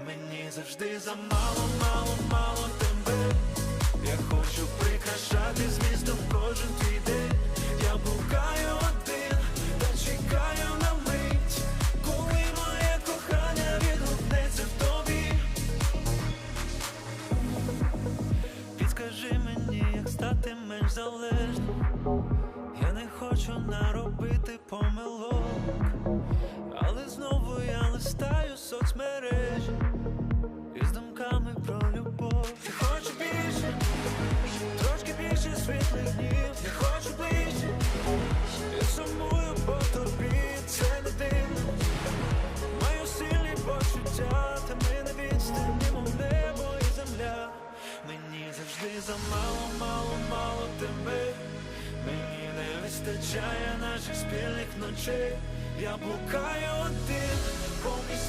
Мені завжди замало, мало, мало тебе. Я хочу прикрашати змістом кожен твій день. Я блукаю один, та чекаю на мить, коли моє кохання відгукнеться в тобі. Підскажи мені, як стати менш залежним. Я не хочу наробити помилок, але знову я листаю соцмережі про любов. Я хочу більше, трошки більше світлих днів. Я хочу ближче, я сумую по тобі, це не дивно. Маю сильні почуття, та ми на відстані, небо і земля. Мені завжди замало, мало, мало тебе. Мені не вистачає наших спільних ночей. Я блукаю один, надій.